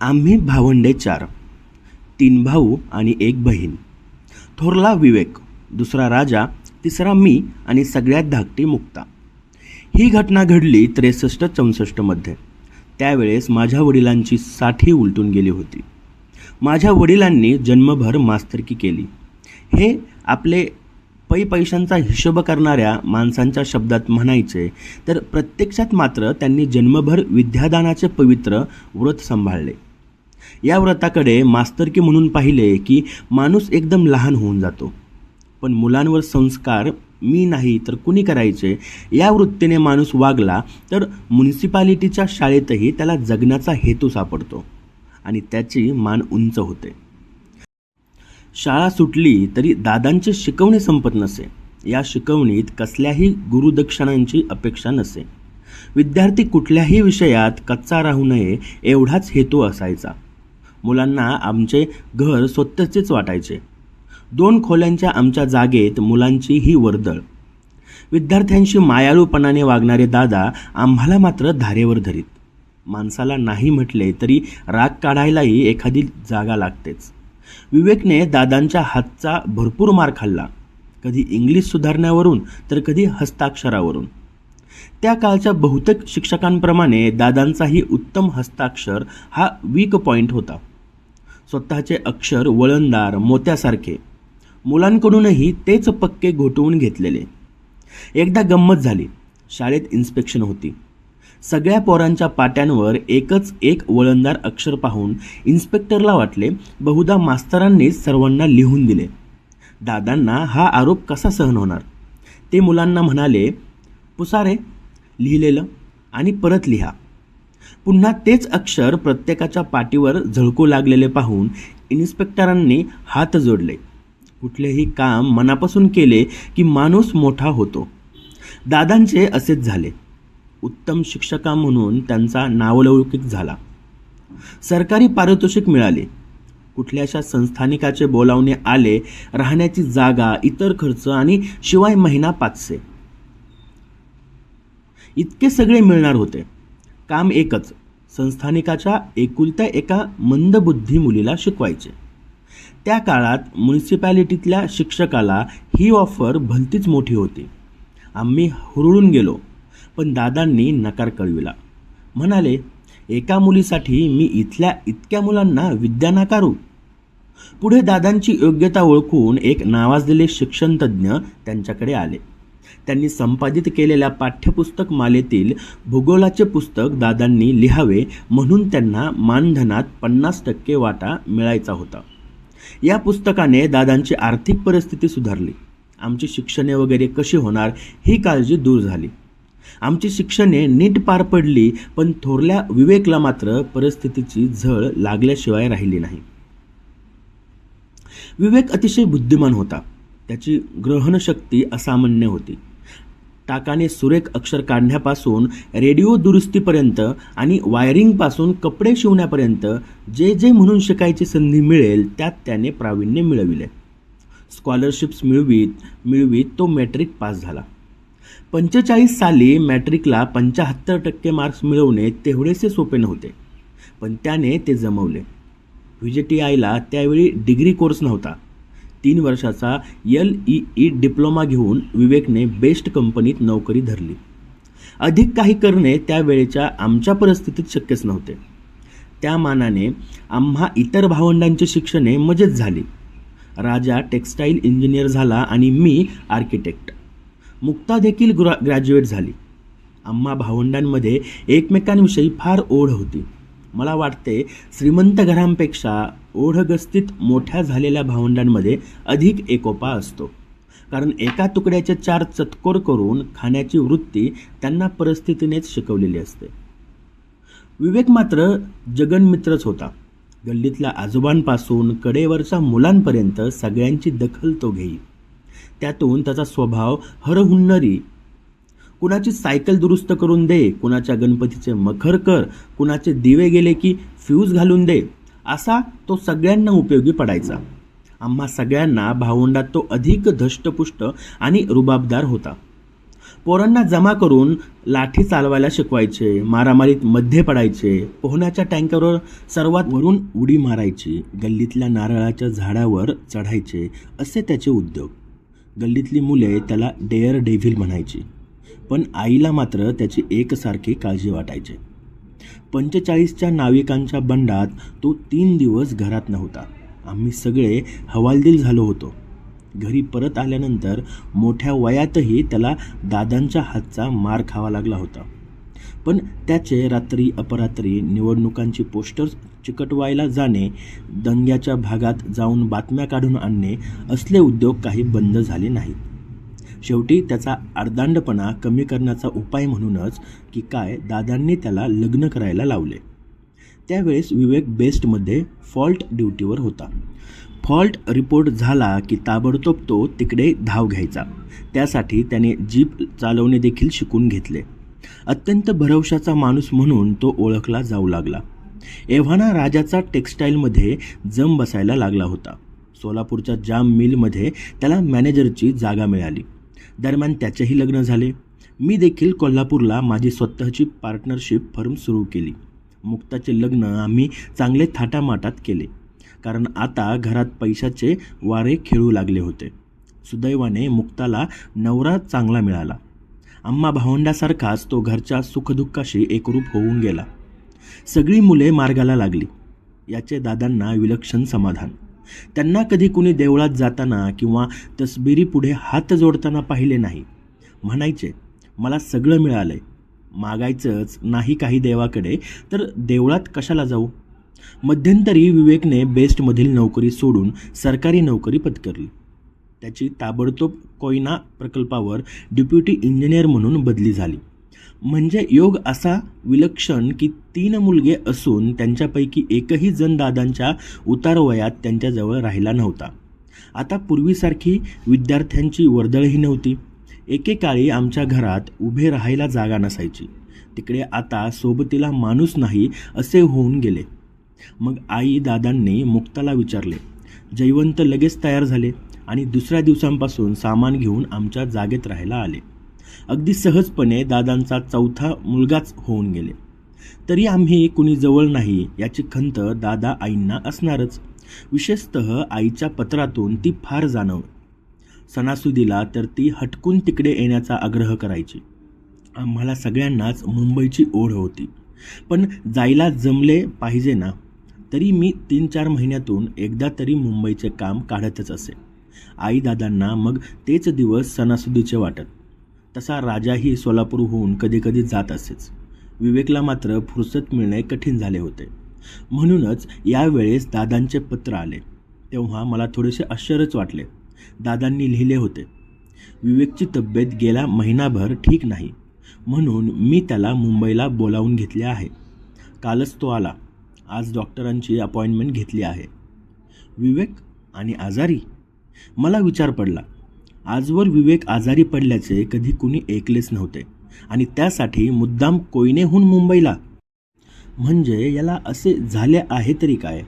आम्ही भावंडे चार तीन भाऊ आणि एक बहीण. थोरला विवेक दुसरा राजा तिसरा मी आणि सगळ्यात धाकटी मुक्ता. ही घटना घडली त्रेसष्ट चौसष्टमध्ये त्यावेळेस माझ्या वडिलांची साठी उलटून गेली होती. माझ्या वडिलांनी जन्मभर मास्तरकी केली. हे आपले पै पैशांचा हिशोब करणाऱ्या माणसांच्या शब्दात म्हणायचे तर प्रत्यक्षात मात्र त्यांनी जन्मभर विद्यादानाचे पवित्र व्रत सांभाळले. या व्रताकडे मास्तरकी म्हणून पाहिले की माणूस एकदम लहान होऊन जातो. पण मुलांवर संस्कार मी नाही तर कुणी करायचे? या वृत्तीने माणूस वागला तर म्युन्सिपालिटीच्या शाळेतही त्याला जगण्याचा हेतू सापडतो आणि त्याची मान उंच होते. शाळा सुटली तरी दादांची शिकवणी संपत नसे. या शिकवणीत कसल्याही गुरुदक्षिणांची अपेक्षा नसे. विद्यार्थी कुठल्याही विषयात कच्चा राहू नये एवढाच हेतू असायचा. मुलांना आमचे घर स्वतःचेच वाटायचे. दोन खोल्यांच्या आमच्या जागेत मुलांची ही वर्दळ. विद्यार्थ्यांशी मायाळूपणाने वागणारे दादा आम्हाला मात्र धारेवर धरीत. माणसाला नाही म्हटले तरी राग काढायलाही एखादी जागा लागतेच. विवेकने दादांच्या हातचा भरपूर मार खाल्ला. कधी इंग्लिश सुधारण्यावरून तर कधी हस्ताक्षरावरून. त्या काळच्या बहुतेक शिक्षकांप्रमाणे दादांचाही उत्तम हस्ताक्षर हा वीक पॉईंट होता. स्वतःचे अक्षर वळणदार मोत्यासारखे. मुलांकडूनही तेच पक्के घोटवून घेतलेले. एकदा गंमत झाली. शाळेत इन्स्पेक्शन होती. सगळ्या पोरांच्या पाट्यांवर एकच एक वळणदार अक्षर पाहून इन्स्पेक्टरला वाटले बहुधा मास्तरांनीच सर्वांना लिहून दिले. दादांना हा आरोप कसा सहन होणार? ते मुलांना म्हणाले पुसारे लिहिलेलं आणि परत लिहा. पुन्हा तेच अक्षर प्रत्येकाच्या पाठीवर झळकू लागलेले पाहून इन्स्पेक्टरांनी हात जोडले. कुठलेही काम मनापासून केले की माणूस मोठा होतो. दादांचे असेच झाले. उत्तम शिक्षका म्हणून त्यांचा नावलौकिक झाला. सरकारी पारितोषिक मिळाले. कुठल्याशा संस्थानिकाचे बोलावणे आले राहण्याची जागा इतर खर्च आणि शिवाय महिना पाचशे. इतके सगळे मिळणार होते. काम एकच संस्थानिकाच्या एकुलत्या एका मंदबुद्धी मुलीला शिकवायचे. त्या काळात म्युन्सिपॅलिटीतल्या शिक्षकाला ही ऑफर भलतीच मोठी होती. आम्ही हुरळून गेलो पण दादांनी नकार कळविला. म्हणाले एका मुलीसाठी मी इथल्या इतक्या मुलांना विद्या नाकारू? पुढे दादांची योग्यता ओळखून एक नावाजलेले शिक्षणतज्ज्ञ त्यांच्याकडे आले. त्यांनी संपादित केलेल्या पाठ्यपुस्तक मालेतील भूगोलाचे पुस्तक दादांनी लिहावे म्हणून त्यांना मानधनात पन्नास टक्के वाटा मिळायचा होता. या पुस्तकाने दादांची आर्थिक परिस्थिती सुधारली. आमची शिक्षणे वगैरे कशी होणार ही काळजी दूर झाली. आमची शिक्षणे नीट पार पडली पण थोरल्या विवेकला मात्र परिस्थितीची झळ लागल्याशिवाय राहिली नाही. विवेक अतिशय बुद्धिमान होता. त्याची ग्रहणशक्ती असामान्य होती. टाकाने सुरेख अक्षर काढण्यापासून रेडिओ दुरुस्तीपर्यंत आणि वायरिंगपासून कपडे शिवण्यापर्यंत जे जे म्हणून शिकायची संधी मिळेल त्यात त्याने प्रावीण्य मिळविले. स्कॉलरशिप्स मिळवीत मिळवीत तो मॅट्रिक पास झाला. पंचेचाळीस साली मॅट्रिकला पंचाहत्तर टक्के मार्क्स मिळवणे तेवढेसे सोपे नव्हते पण त्याने ते जमवले. व्ही जे टी आयला त्यावेळी डिग्री कोर्स नव्हता. तीन वर्षाचा एल ई ई डिप्लोमा घेऊन विवेकने बेस्ट कंपनीत नोकरी धरली. अधिक काही करणे त्यावेळेच्या आमच्या परिस्थितीत शक्यच नव्हते. त्या मानाने आम्हा इतर भावंडांची शिक्षणे मजेत झाली. राजा टेक्स्टाईल इंजिनियर झाला आणि मी आर्किटेक्ट. मुक्ता देखील ग्रॅ ग्रॅज्युएट झाली. आम्हा भावंडांमध्ये एकमेकांविषयी फार ओढ होती. मला वाटते श्रीमंत घरांपेक्षा ओढगस्तीत मोठ्या झालेल्या भावंडांमध्ये अधिक एकोपा असतो. कारण एका तुकड्याचे चार चतकोर करून खाण्याची वृत्ती त्यांना परिस्थितीनेच शिकवलेली असते. विवेक मात्र जगनमित्रच होता. गल्लीतल्या आजोबांपासून कडेवरच्या मुलांपर्यंत सगळ्यांची दखल तो घेई. त्यातून त्याचा स्वभाव हरहुन्नरी. कुणाची सायकल दुरुस्त करून दे कुणाच्या गणपतीचे मखर कर कुणाचे दिवे गेले की फ्यूज घालून दे असा तो सगळ्यांना उपयोगी पडायचा. आम्हा सगळ्यांना भावंडात तो अधिक धष्टपुष्ट आणि रुबाबदार होता. पोरांना जमा करून लाठी चालवायला शिकवायचे मारामारीत मध्ये पडायचे पोहण्याच्या टँकरवर सर्वात वरून उडी मारायची गल्लीतल्या नारळाच्या झाडावर चढायचे असे त्याचे उद्योग. गल्लीतली मुले त्याला डेअर डेव्हिल म्हणायची. पण आईला मात्र त्याची एकसारखी काळजी वाटायची. पंचेचाळीसच्या नाविकांच्या बंडात तो तीन दिवस घरात नव्हता. आम्ही सगळे हवालदिल झालो होतो. घरी परत आल्यानंतर मोठ्या वयातही त्याला दादांच्या हातचा मार खावा लागला होता. पण त्याचे रात्री अपरात्री निवडणुकांची पोस्टर्स चिकटवायला जाणे दंग्याच्या भागात जाऊन बातम्या काढून आणणे असले उद्योग काही बंद झाले नाहीत. शेवटी त्याचा अर्धांडपणा कमी करण्याचा उपाय म्हणूनच की काय दादांनी त्याला लग्न करायला लावले. त्यावेळेस विवेक बेस्टमध्ये फॉल्ट ड्युटीवर होता. फॉल्ट रिपोर्ट झाला की ताबडतोब तो तिकडे धाव घ्यायचा. त्यासाठी त्याने जीप चालवणे देखील शिकून घेतले. अत्यंत भरवशाचा माणूस म्हणून तो ओळखला जाऊ लागला. एव्हाना राजाचा टेक्स्टाईलमध्ये जम बसायला लागला होता. सोलापूरच्या जाम मिलमध्ये त्याला मॅनेजरची जागा मिळाली. दरम्यान त्याचेही लग्न झाले. मी देखील कोल्हापूरला माझी स्वतःची पार्टनरशिप फर्म सुरू केली. मुक्ताचे लग्न आम्ही चांगले थाटामाटात केले. कारण आता घरात पैशाचे वारे खेळू लागले होते. सुदैवाने मुक्ताला नवरा चांगला मिळाला. आम्हा भावंडासारखाच तो घरच्या सुखदुःखाशी एकरूप होऊन गेला. सगळी मुले मार्गाला लागली. याचे दादांना विलक्षण समाधान. त्यांना कधी कुणी देवळात जाताना किंवा तसबिरीपुढे हात जोडताना पाहिले नाही. म्हणायचे मला सगळं मिळालंय. मागायचंच नाही काही देवाकडे तर देवळात कशाला जाऊ? मध्यंतरी विवेकने बेस्टमधील नोकरी सोडून सरकारी नोकरी पत्करली. त्याची ताबडतोब कोयना प्रकल्पावर डेप्युटी इंजिनियर म्हणून बदली झाली. म्हणजे योग असा विलक्षण की तीन मुलगे असून त्यांच्यापैकी एकही जण दादांच्या उतारवयात त्यांच्याजवळ राहिला नव्हता. आता पूर्वीसारखी विद्यार्थ्यांची वर्दळही नव्हती. एकेकाळी आमच्या घरात उभे राहायला जागा नसायची. तिकडे आता सोबतीला माणूस नाही असे होऊन गेले. मग आई दादांनी मुक्ताला विचारले जयवंत लगेच तयार झाले आणि दुसऱ्या दिवसांपासून सामान घेऊन आमच्या जागेत राहायला आले. अगदी सहजपणे दादांचा चौथा मुलगाच होऊन गेले. तरी आम्ही कुणी जवळ नाही याची खंत दादा आईंना असणारच. विशेषतः आईच्या पत्रातून ती फार जाणव सणासुदीला तर ती हटकून तिकडे येण्याचा आग्रह करायची. आम्हाला सगळ्यांनाच मुंबईची ओढ होती. पण जायला जमले पाहिजे ना? तरी मी तीन चार महिन्यातून एकदा तरी मुंबईचे काम काढतच असे. आई दादांना मग तेच दिवस सणासुदीचे वाटत. तसा राजाही सोलापूरहून कधीकधी जात असेच. विवेकला मात्र फुरसत मिळणे कठीण झाले होते. म्हणूनच यावेळेस दादांचे पत्र आले. तेव्हा मला थोडेसे आश्चर्यच वाटले. दादांनी लिहिले होते विवेकची तब्येत गेला महिनाभर ठीक नाही. म्हणून मी त्याला मुंबईला बोलावून घेतले आहे. कालच तो आला. आज डॉक्टरांची अपॉइंटमेंट घेतली आहे. विवेक आणि आजारी? मला विचार पडला. आजवर विवेक आजारी पडल्याचे कधी कुणी ऐकलेच नव्हते. आणि त्यासाठी मुद्दाम कोयनेहून मुंबईला. म्हणजे याला असे झाले आहे तरी काय?